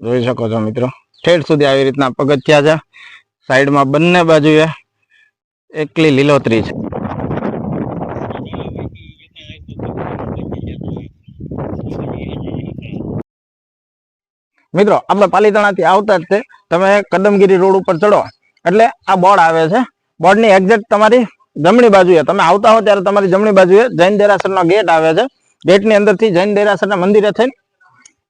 જોઈ શકો છો મિત્રો. ઠેઠ સુધી આવી રીતના પગથિયા છે. સાઈડમાં બંને બાજુએ એકલી લીલોતરી છે. મિત્રો, આપણે પાલીતાણાથી આવતા જ તે તમે કદમગીરી રોડ ઉપર ચડો. એટલે આ બોર્ડ આવે છે. બોર્ડની એક્ઝેક્ટ તમારી જમણી બાજુએ. તમે આવતા હો ત્યારે તમારી જમણી બાજુએ જૈન દેરાસરનો ગેટ આવે છે. ગેટની અંદરથી જૈન દેરાસરના મંદિરે થઈને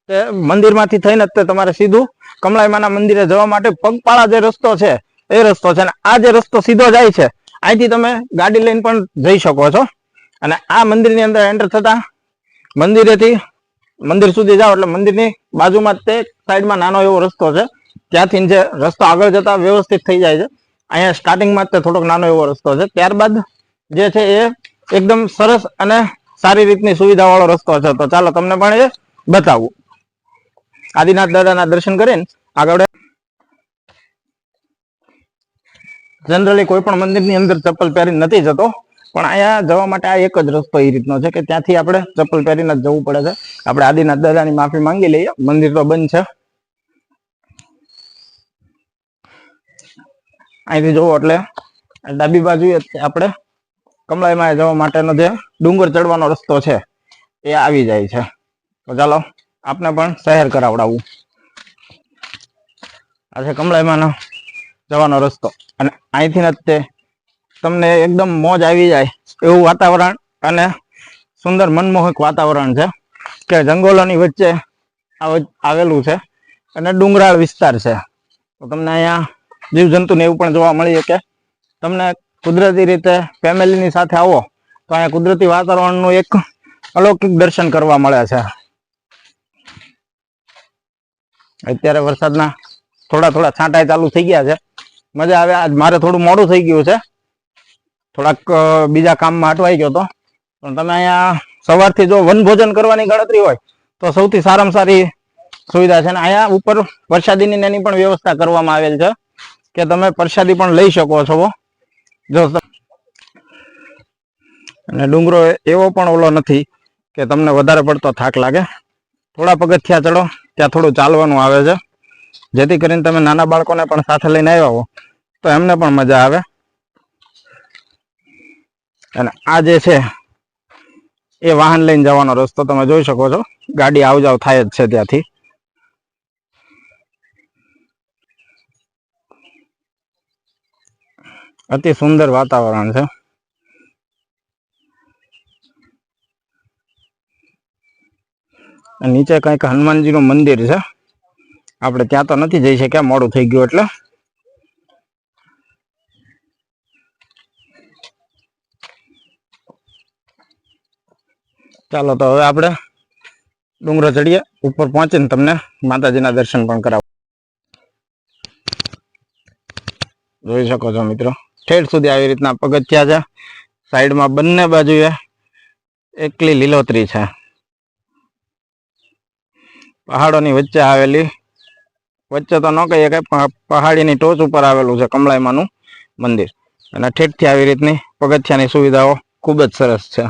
તે મંદિરમાંથી થઈને જ તમારે સીધું કમલાઈમાના મંદિરે જવા માટે પગપાળા જે રસ્તો છે, એ રસ્તો છે. અને આ જે રસ્તો સીધો જાય છે, અહીંથી તમે ગાડી લઈને પણ જઈ શકો છો. અને આ મંદિરની અંદર એન્ટર થતા મંદિરેથી મંદિર સુધી જાઓ એટલે મંદિરની બાજુમાં તે સાઈડમાં નાનો એવો રસ્તો છે. ત્યાંથી જે રસ્તો આગળ જતા વ્યવસ્થિત થઈ જાય છે. અહીંયા સ્ટાર્ટિંગમાં તે થોડોક નાનો એવો રસ્તો છે. ત્યારબાદ જે છે એ એકદમ સરસ અને સારી રીતની સુવિધાવાળો રસ્તો છે. તો ચાલો તમને પણ એ બતાવું. આદિનાથ દાદાના દર્શન કરીને આગળ જનરલી કોઈ પણ મંદિરની અંદર ચપ્પલ પહેરીને નથી જતો, પણ અહીંયા જવા માટે આ એક જ રસ્તો એ રીતનો છે કે ત્યાંથી આપણે ચપ્પલ પહેરીને જ જવું પડે છે. આપણે આદિનાથ દાદાની માફી માંગી લઈએ, મંદિર તો બંધ છે. અહીંથી જોવો એટલે ડાબી બાજુએ આપણે. કમલાઈમાં જવા માટેનો જે ડુંગર ચડવાનો રસ્તો છે, એ આવી જાય છે. તો ચાલો. આપને પણ શહેર કરાવડાવું. આ છે કમલાઈમાંનો જવાનો રસ્તો. અને અહીંથી જ તે તમને એકદમ મોજ આવી જાય એવું વાતાવરણ અને સુંદર મનમોહક વાતાવરણ છે કે જંગલોની વચ્ચે આવેલું છે અને ડુંગરાળ વિસ્તાર છે. તો તમને અહીંયા જીવજંતુને એવું પણ જોવા મળી શકે તમને કુદરતી રીતે ફેમિલીની સાથે આવો તો અહીંયા કુદરતી વાતાવરણનું એક અલૌકિક દર્શન કરવા મળે છે. અત્યારે વરસાદના થોડા થોડા છાંટાઈ ચાલુ થઈ ગયા છે. મજા આવે. આજ મારે થોડું મોડું થઈ ગયું છે. થોડાક બીજા કામમાં અટવાઈ ગયો તો. પણ તમે અહીંયા સવારથી જો વનભોજન કરવાની ગણતરી હોય, તો સૌથી સારામાં સારી સુવિધા છે અને અહીંયા ઉપર પ્રસાદીની એની પણ વ્યવસ્થા કરવામાં આવેલ છે. કે તમે પ્રસાદી પણ લઈ શકો છો જો અને ડુંગરો એવો પણ ઓલો નથી કે તમને વધારે પડતો થાક લાગે. થોડા પગથિયા ચડો. ત્યાં થોડું ચાલવાનું આવે છે. જેથી કરીને તમે નાના બાળકોને પણ સાથે લઈને આવ્યા હો, તો એમને પણ મજા આવે. અને આ જે છે, એ વાહન લઈને જવાનો રસ્તો તમે જોઈ શકો છો. ગાડી આવ જાવ થાય જ છે ત્યાંથી. અતિ સુંદર વાતાવરણ છે. નીચે કંઈક હનુમાનજીનું મંદિર છે. આપણે ત્યાં તો નથી જઈ શક્યા, મોડું થઈ ગયું એટલે. ચાલો તો હવે આપણે ડુંગરો ચડીએ, ઉપર પહોંચીને તમને માતાજીના દર્શન પણ કરાવ. જોઈ શકો છો મિત્રો ઠેઠ સુધી આવી રીતના પગથિયા છે. સાઈડમાં બંને બાજુએ એકલી લીલોતરી છે. પહાડોની વચ્ચે આવેલી, વચ્ચે તો ન કહીએ કે પહાડીની ટોચ ઉપર આવેલું છે કમળાઈમાનું મંદિર. અને ઠેઠથી આવી રીતની પગથિયાની સુવિધાઓ ખૂબ જ સરસ છે.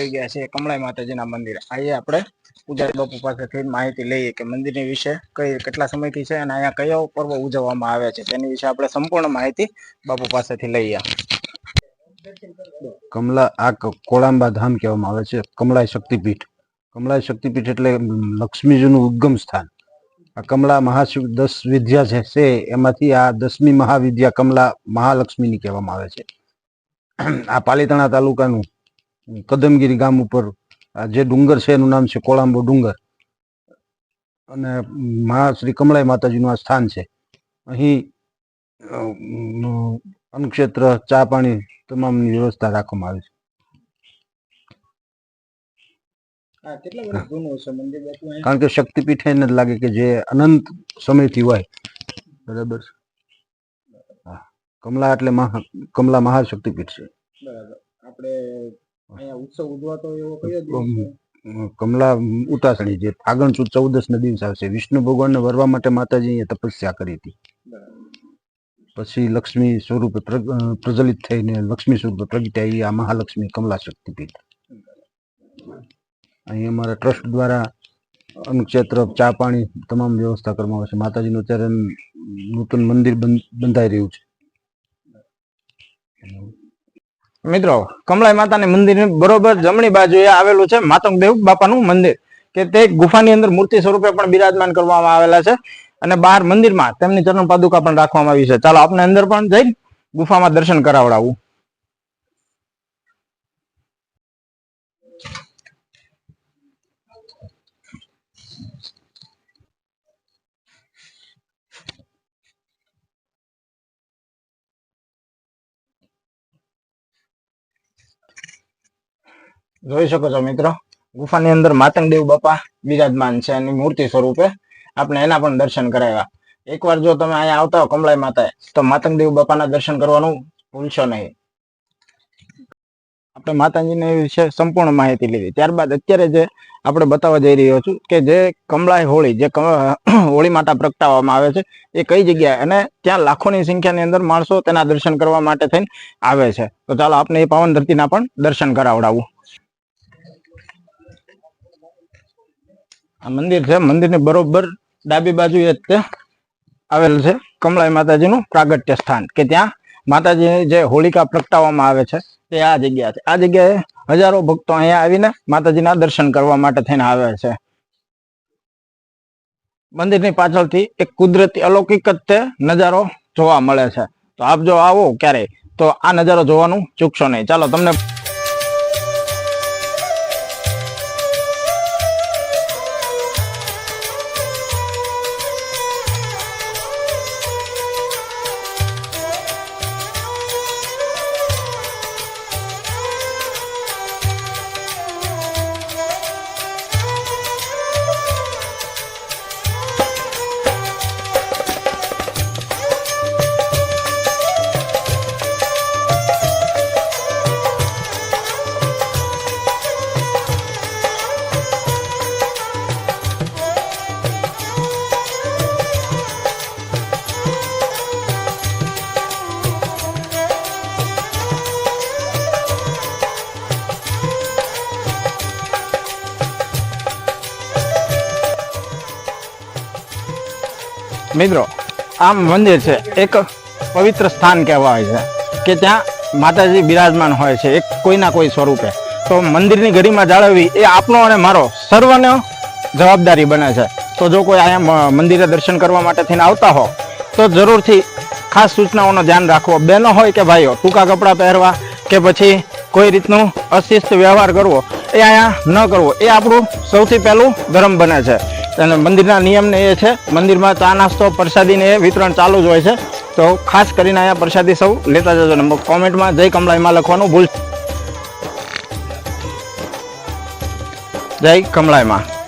આવી ગયા છે કમળાઈ માતાજીના મંદિરે. આઈએ આપણે પૂજારી બાપુ પાસેથી માહિતી લઈએ કે મંદિરની વિશે કઈ કેટલા સમયથી છે અને અહીંયા કયો પર્વ ઉજવવામાં આવે છે. તેની વિશે આપણે સંપૂર્ણ માહિતી બાપુ પાસેથી લઈએ. કમલા આ કોળાંબા ધામ કહેવામાં આવે છે. કમળાઈ શક્તિપીઠ. કમળાઈ શક્તિપીઠ એટલે લક્ષ્મીજીનું ઉદ્ગમ સ્થાન. આ કમલા મહાશિવ દસ વિદ્યા છે છે એમાંથી આ દસમી મહાવિદ્યા કમલા મહાલક્ષ્મીની કહેવામાં આવે છે. આ પાલીતાણા તાલુકાનું કદમગીરી ગામ ઉપર જે ડુંગર છે એનું નામ છે કોળાંબો ડુંગર. અને મહા શ્રી કમળાઈ માતાજીનું આ સ્થાન છે. અહીં અન્નક્ષેત્ર ચા પાણી તમામની વ્યવસ્થા રાખવામાં આવી છે. કારણ કે શક્તિપીઠ એને જ લાગે કે જે અનંત સમયથી હોય. બરાબર? કમલા એટલે મહા કમલા મહાશક્તિપીઠ છે. બરાબર. આપણે અહીંયા ઉત્સવ ઉજવાતો એવો કયો દિવસ કમલા ઉતાસણી જે ફાગણ સુદ ચૌદસ ના દિવસ આવશે વિષ્ણુ ભગવાનને વરવા માટે માતાજી તપસ્યા કરી હતી. પછી લક્ષ્મી સ્વરૂપે પ્રજલિત થઈને લક્ષ્મી સ્વરૂપે પ્રગટ્યા. આ મહાલક્ષ્મી કમલા શક્તિપીઠ અહીં અમારા ટ્રસ્ટ દ્વારા અન્નક્ષેત્ર ચા પાણી તમામ વ્યવસ્થા કરવામાં આવે છે. માતાજીનું અત્યારે નૂતન મંદિર બંધાઈ રહ્યું છે. મિત્રો કમળાઈ માતાની મંદિર બરોબર જમણી બાજુએ આવેલું છે માતંગદેવ બાપાનું મંદિર, કે તે ગુફાની અંદર મૂર્તિ સ્વરૂપે પણ બિરાજમાન કરવામાં આવેલા છે અને બહાર મંદિરમાં તેમની ચરણ પાદુકા પણ રાખવામાં આવી છે. ચાલો આપણે અંદર પણ જઈ ગુફામાં દર્શન કરાવડાવું. જોઈ શકો છો મિત્રો, ગુફાની અંદર માતંગદેવ બાપા બિરાજમાન છે એની મૂર્તિ સ્વરૂપે આપણે એના પણ દર્શન કરાવ્યા. એકવાર જો તમે અહીંયા આવતા હો કમળાઈ માતાએ, તો માતંગદેવ બાપાના દર્શન કરવાનું ભૂલશો નહીં. આપણે માતાજીને વિશે સંપૂર્ણ માહિતી લીધી. ત્યારબાદ અત્યારે જે આપણે બતાવવા જઈ રહ્યો છું કે જે કમળાઈ હોળી, જે હોળી માતા પ્રગટાવવામાં આવે છે, એ કઈ જગ્યાએ અને ત્યાં લાખોની સંખ્યાની અંદર માણસો તેના દર્શન કરવા માટે થઈને આવે છે. તો ચાલો આપણે એ પાવન ધરતીના પણ દર્શન કરાવડાવું. આ મંદિર છે. મંદિરની બરોબર ડાબી બાજુએ જ તે આવેલ છે કમલાઈ માતાજીનું પ્રાગટ્ય સ્થાન કે ત્યાં માતાજી જે હોલિકા પ્રગટાવવામાં આવે છે તે આ જગ્યા છે. આ જગ્યાએ હજારો ભક્તો અહીંયા આવીને માતાજીના દર્શન કરવા માટે થઈને આવે છે. મંદિરની પાછળથી એક કુદરતી અલૌકિક જ તે નજારો જોવા મળે છે. તો આપ જો આવો ક્યારે તો આ નજારો જોવાનું ચૂકશો નહીં. ચાલો, તમને મિત્રો, આમ મંદિર છે. એક પવિત્ર સ્થાન કહેવાય છે કે ત્યાં માતાજી બિરાજમાન હોય છે, એક કોઈના કોઈ સ્વરૂપે. તો મંદિરની ગરિમા જાળવવી એ આપનો અને મારો સર્વનો જવાબદારી બને છે. તો જો કોઈ અહીંયા મંદિરે દર્શન કરવા માટે થઈને આવતા હો, તો જરૂરથી ખાસ સૂચનાઓનો ધ્યાન રાખવો બહેનો હોય કે ભાઈઓ, ટૂંકા કપડાં પહેરવા કે પછી કોઈ રીતનું અશિસ્ત વ્યવહાર કરવો, એ અહીંયા ન કરવો. એ આપણું સૌથી પહેલું ધર્મ બને છે. અને મંદિરના નિયમને એ છે, મંદિરમાં ચા નાસ્તો, પ્રસાદીને એ વિતરણ ચાલુ જ હોય છે. તો ખાસ કરીને અહીંયા પ્રસાદી સૌ લેતા જજો ને કોમેન્ટમાં જય કમલાઈમાં લખવાનું ભૂલ જય કમલાઈમાં